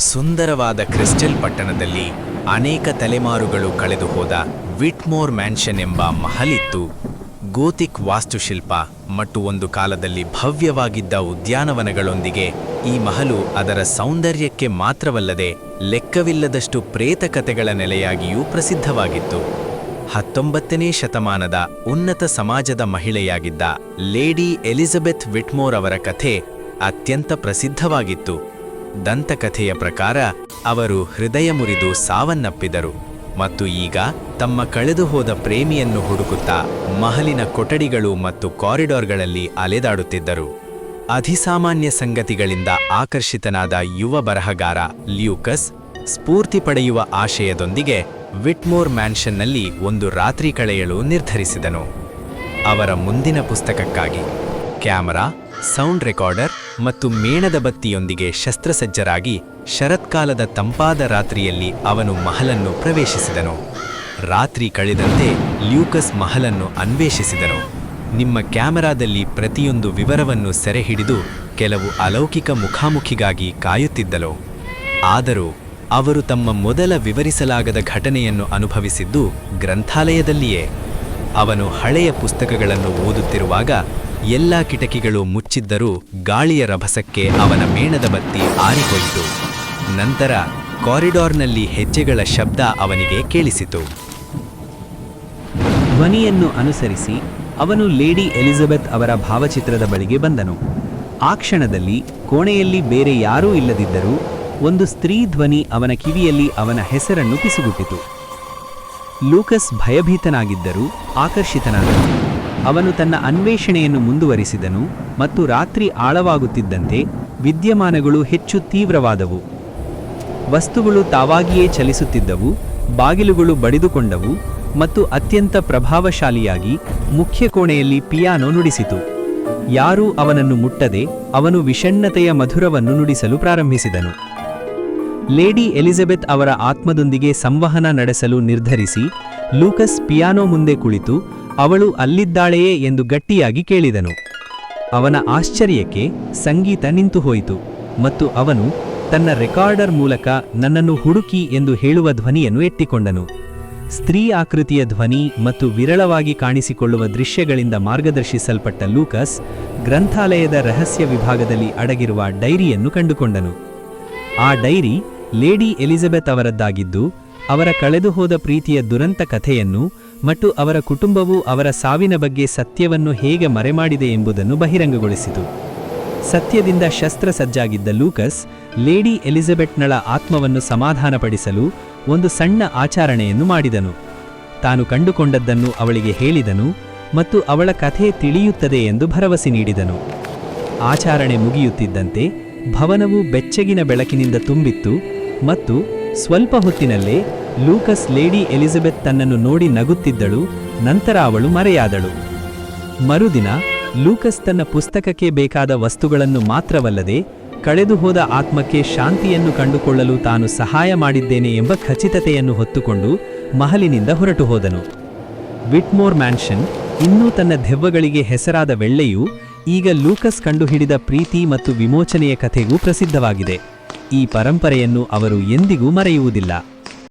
ಸುಂದರವಾದ ಕ್ರಿಸ್ಟಲ್ ಪಟ್ಟಣದಲ್ಲಿ ಅನೇಕ ತಲೆಮಾರುಗಳು ಕಳೆದು ಹೋದ ವಿಟ್ಮೋರ್ ಮ್ಯಾನ್ಷನ್ ಎಂಬ ಮಹಲಿತ್ತು. ಗೋತಿಕ್ ವಾಸ್ತುಶಿಲ್ಪ ಮತ್ತು ಒಂದು ಕಾಲದಲ್ಲಿ ಭವ್ಯವಾಗಿದ್ದ ಉದ್ಯಾನವನಗಳೊಂದಿಗೆ ಈ ಮಹಲು ಅದರ ಸೌಂದರ್ಯಕ್ಕೆ ಮಾತ್ರವಲ್ಲದೆ ಲೆಕ್ಕವಿಲ್ಲದಷ್ಟು ಪ್ರೇತಕತೆಗಳ ನೆಲೆಯಾಗಿಯೂ ಪ್ರಸಿದ್ಧವಾಗಿತ್ತು. ಹತ್ತೊಂಬತ್ತನೇ ಶತಮಾನದ ಉನ್ನತ ಸಮಾಜದ ಮಹಿಳೆಯಾಗಿದ್ದ ಲೇಡಿ ಎಲಿಜಬೆತ್ ವಿಟ್ಮೋರ್ ಅವರ ಕಥೆ ಅತ್ಯಂತ ಪ್ರಸಿದ್ಧವಾಗಿತ್ತು. ದಂತಕಥೆಯ ಪ್ರಕಾರ ಅವರು ಹೃದಯ ಮುರಿದು ಸಾವನ್ನಪ್ಪಿದರು ಮತ್ತು ಈಗ ತಮ್ಮ ಕಳೆದುಹೋದ ಪ್ರೇಮಿಯನ್ನು ಹುಡುಕುತ್ತಾ ಮಹಲಿನ ಕೊಠಡಿಗಳು ಮತ್ತು ಕಾರಿಡಾರ್ಗಳಲ್ಲಿ ಅಲೆದಾಡುತ್ತಿದ್ದರು. ಅಧಿಸಾಮಾನ್ಯ ಸಂಗತಿಗಳಿಂದ ಆಕರ್ಷಿತನಾದ ಯುವ ಬರಹಗಾರ ಲ್ಯೂಕಸ್ ಸ್ಫೂರ್ತಿ ಪಡೆಯುವ ಆಶಯದೊಂದಿಗೆ ವಿಟ್ಮೋರ್ ಮ್ಯಾನ್ಷನ್ನಲ್ಲಿ ಒಂದು ರಾತ್ರಿ ಕಳೆಯಲು ನಿರ್ಧರಿಸಿದನು. ಅವರ ಮುಂದಿನ ಪುಸ್ತಕಕ್ಕಾಗಿ ಕ್ಯಾಮರಾ ಸೌಂಡ್ ರೆಕಾರ್ಡರ್ ಮತ್ತು ಮೇಣದ ಬತ್ತಿಯೊಂದಿಗೆ ಶಸ್ತ್ರಸಜ್ಜರಾಗಿ ಶರತ್ಕಾಲದ ತಂಪಾದ ರಾತ್ರಿಯಲ್ಲಿ ಅವನು ಮಹಲನ್ನು ಪ್ರವೇಶಿಸಿದನು. ರಾತ್ರಿ ಕಳೆದಂತೆ ಲ್ಯೂಕಸ್ ಮಹಲನ್ನು ಅನ್ವೇಷಿಸಿದನು. ನಿಮ್ಮ ಕ್ಯಾಮೆರಾದಲ್ಲಿ ಪ್ರತಿಯೊಂದು ವಿವರವನ್ನು ಸೆರೆಹಿಡಿದು ಕೆಲವು ಅಲೌಕಿಕ ಮುಖಾಮುಖಿಗಾಗಿ ಕಾಯುತ್ತಿದ್ದಲು. ಆದರೂ ಅವರು ತಮ್ಮ ಮೊದಲ ವಿವರಿಸಲಾಗದ ಘಟನೆಯನ್ನು ಅನುಭವಿಸಿದ್ದು ಗ್ರಂಥಾಲಯದಲ್ಲಿಯೇ. ಅವನು ಹಳೆಯ ಪುಸ್ತಕಗಳನ್ನು ಓದುತ್ತಿರುವಾಗ ಎಲ್ಲ ಕಿಟಕಿಗಳು ಮುಚ್ಚಿದ್ದರೂ ಗಾಳಿಯ ರಭಸಕ್ಕೆ ಅವನ ಮೇಣದ ಬತ್ತಿ ಆರಿಹೋಯಿತು. ನಂತರ ಕಾರಿಡಾರ್ನಲ್ಲಿ ಹೆಜ್ಜೆಗಳ ಶಬ್ದ ಅವನಿಗೆ ಕೇಳಿಸಿತು. ಧ್ವನಿಯನ್ನು ಅನುಸರಿಸಿ ಅವನು ಲೇಡಿ ಎಲಿಜಬೆತ್ ಅವರ ಭಾವಚಿತ್ರದ ಬಳಿಗೆ ಬಂದನು. ಆ ಕ್ಷಣದಲ್ಲಿ ಕೋಣೆಯಲ್ಲಿ ಬೇರೆ ಯಾರೂ ಇಲ್ಲದಿದ್ದರೂ ಒಂದು ಸ್ತ್ರೀ ಧ್ವನಿ ಅವನ ಕಿವಿಯಲ್ಲಿ ಅವನ ಹೆಸರನ್ನು ಪಿಸುಗುಟ್ಟಿತು. ಲೂಕಸ್ ಭಯಭೀತನಾಗಿದ್ದರೂ ಆಕರ್ಷಿತನಾದನು. ಅವನು ತನ್ನ ಅನ್ವೇಷಣೆಯನ್ನು ಮುಂದುವರಿಸಿದನು ಮತ್ತು ರಾತ್ರಿ ಆಳವಾಗುತ್ತಿದ್ದಂತೆ ವಿದ್ಯಮಾನಗಳು ಹೆಚ್ಚು ತೀವ್ರವಾದವು. ವಸ್ತುಗಳು ತಾವಾಗಿಯೇ ಚಲಿಸುತ್ತಿದ್ದವು, ಬಾಗಿಲುಗಳು ಬಡಿದುಕೊಂಡವು ಮತ್ತು ಅತ್ಯಂತ ಪ್ರಭಾವಶಾಲಿಯಾಗಿ ಮುಖ್ಯ ಕೋಣೆಯಲ್ಲಿ ಪಿಯಾನೋ ನುಡಿಸಿತು. ಯಾರೂ ಅವನನ್ನು ಮುಟ್ಟದೆ ಅವನು ವಿಷಣ್ಣತೆಯ ಮಧುರವನ್ನು ನುಡಿಸಲು ಪ್ರಾರಂಭಿಸಿದನು. ಲೇಡಿ ಎಲಿಜಬೆತ್ ಅವರ ಆತ್ಮದೊಂದಿಗೆ ಸಂವಹನ ನಡೆಸಲು ನಿರ್ಧರಿಸಿ ಲೂಕಸ್ ಪಿಯಾನೋ ಮುಂದೆ ಕುಳಿತು ಅವಳು ಅಲ್ಲಿದ್ದಾಳೆಯೇ ಎಂದು ಗಟ್ಟಿಯಾಗಿ ಕೇಳಿದನು. ಅವನ ಆಶ್ಚರ್ಯಕ್ಕೆ ಸಂಗೀತ ನಿಂತುಹೋಯಿತು ಮತ್ತು ಅವನು ತನ್ನ ರೆಕಾರ್ಡರ್ ಮೂಲಕ ನನ್ನನ್ನು ಹುಡುಕಿ ಎಂದು ಹೇಳುವ ಧ್ವನಿಯನ್ನು ಎತ್ತಿಕೊಂಡನು. ಸ್ತ್ರೀ ಆಕೃತಿಯ ಧ್ವನಿ ಮತ್ತು ವಿರಳವಾಗಿ ಕಾಣಿಸಿಕೊಳ್ಳುವ ದೃಶ್ಯಗಳಿಂದ ಮಾರ್ಗದರ್ಶಿಸಲ್ಪಟ್ಟ ಲೂಕಸ್ ಗ್ರಂಥಾಲಯದ ರಹಸ್ಯ ವಿಭಾಗದಲ್ಲಿ ಅಡಗಿರುವ ಡೈರಿಯನ್ನು ಕಂಡುಕೊಂಡನು. ಆ ಡೈರಿ ಲೇಡಿ ಎಲಿಜಬೆತ್ ಅವರದ್ದಾಗಿದ್ದು, ಅವರ ಕಳೆದುಹೋದ ಪ್ರೀತಿಯ ದುರಂತ ಕಥೆಯನ್ನು ಮತ್ತು ಅವರ ಕುಟುಂಬವು ಅವರ ಸಾವಿನ ಬಗ್ಗೆ ಸತ್ಯವನ್ನು ಹೇಗೆ ಮರೆಮಾಡಿದೆ ಎಂಬುದನ್ನು ಬಹಿರಂಗಗೊಳಿಸಿತು. ಸತ್ಯದಿಂದ ಶಸ್ತ್ರಸಜ್ಜಾಗಿದ್ದ ಲೂಕಸ್, ಲೇಡಿ ಎಲಿಜಬೆತ್ನಳ ಆತ್ಮವನ್ನು ಸಮಾಧಾನಪಡಿಸಲು ಒಂದು ಸಣ್ಣ ಆಚರಣೆಯನ್ನು ಮಾಡಿದನು. ತಾನು ಕಂಡುಕೊಂಡದ್ದನ್ನು ಅವಳಿಗೆ ಹೇಳಿದನು ಮತ್ತು ಅವಳ ಕಥೆ ತಿಳಿಯುತ್ತದೆ ಎಂದು ಭರವಸೆ ನೀಡಿದನು. ಆಚರಣೆ ಮುಗಿಯುತ್ತಿದ್ದಂತೆ ಭವನವು ಬೆಚ್ಚಗಿನ ಬೆಳಕಿನಿಂದ ತುಂಬಿತ್ತು ಮತ್ತು ಸ್ವಲ್ಪ ಹೊತ್ತಿನಲ್ಲೇ ಲೂಕಸ್ ಲೇಡಿ ಎಲಿಜಬೆತ್ ತನ್ನನ್ನು ನೋಡಿ ನಗುತ್ತಿದ್ದಳು, ನಂತರ ಅವಳು ಮರೆಯಾದಳು. ಮರುದಿನ ಲೂಕಸ್ ತನ್ನ ಪುಸ್ತಕಕ್ಕೆ ಬೇಕಾದ ವಸ್ತುಗಳನ್ನು ಮಾತ್ರವಲ್ಲದೆ ಕಳೆದುಹೋದ ಆತ್ಮಕ್ಕೆ ಶಾಂತಿಯನ್ನು ಕಂಡುಕೊಳ್ಳಲು ತಾನು ಸಹಾಯ ಮಾಡಿದ್ದೇನೆ ಎಂಬ ಖಚಿತತೆಯನ್ನು ಹೊತ್ತುಕೊಂಡು ಮಹಲಿನಿಂದ ಹೊರಟು ಹೋದನು. ವಿಟ್ಮೋರ್ ಮ್ಯಾನ್ಷನ್, ಇನ್ನೂ ತನ್ನ ದೆವ್ವಗಳಿಗೆ ಹೆಸರಾದ ವೆಳ್ಳೆಯು, ಈಗ ಲೂಕಸ್ ಕಂಡುಹಿಡಿದ ಪ್ರೀತಿ ಮತ್ತು ವಿಮೋಚನೆಯ ಕಥೆಗೂ ಪ್ರಸಿದ್ಧವಾಗಿದೆ. ಈ ಪರಂಪರೆಯನ್ನು ಅವರು ಎಂದಿಗೂ ಮರೆಯುವುದಿಲ್ಲ.